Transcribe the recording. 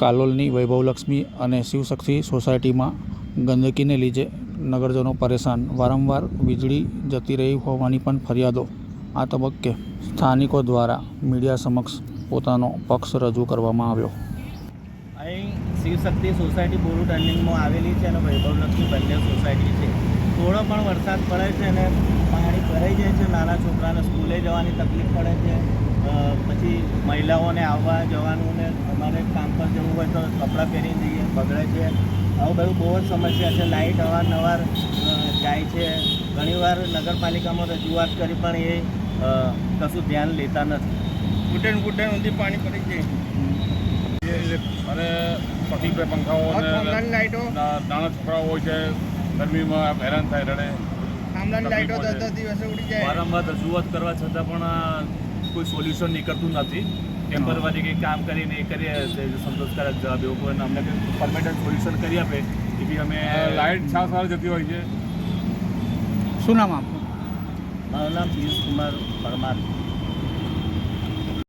કાલોલની વૈભવલક્ષ્મી અને શિવશક્તિ સોસાયટીમાં ગંદકીને લીધે નગરજનો પરેશાન. વારંવાર વીજળી જતી રહી હોવાની પણ ફરિયાદો આ તબક્કે સ્થાનિકો દ્વારા મીડિયા સમક્ષ પોતાનો પક્ષ રજૂ કરવામાં આવ્યો. અહીં શિવશક્તિ સોસાયટી બોરુ ટર્નિંગમાં આવેલી છે અને વૈભવલક્ષ્મી બંને સોસાયટી છે. થોડો પણ વરસાદ પડે છે અને પાણી ભરાઈ જાય છે. નાના છોકરાને સ્કૂલે જવાની તકલીફ પડે છે. પછી મહિલાઓને આવવા જવાનું ને અમારે કામ પર જવું હોય તો કપડાં પહેરી જઈએ બગડે છે. આવું બધું બહુ જ સમસ્યા છે. લાઇટ અવારનવાર જાય છે. ઘણીવાર નગરપાલિકામાં રજૂઆત કરી પણ એ કશું ધ્યાન લેતા નથી. ઘૂંટણ ઘૂંટણ સુધી પાણી પડી જાય. અને પતિ પે પંખાઓ નાના છોકરાઓ હોય છે ગરમીમાં હેરાન થાય રડે. લાઈટો દસ દસ દિવસે ઉડી જાય. વારંવાર રજૂઆત કરવા છતાં પણ આ કોઈ સોલ્યુશન નીકળતું નથી. ટેમ્પરરી કંઈ કામ કરીને એ કરીએ સંતોષકારક જવાબ એવો કોઈ અમને કંઈ પરમેનન્ટ સોલ્યુશન કરી આપે એ બી અમે લાઇટ છ સાલ જતી હોય છે. શું નામ આપનું? મારું નામ પિયુષ કુમાર પરમાર.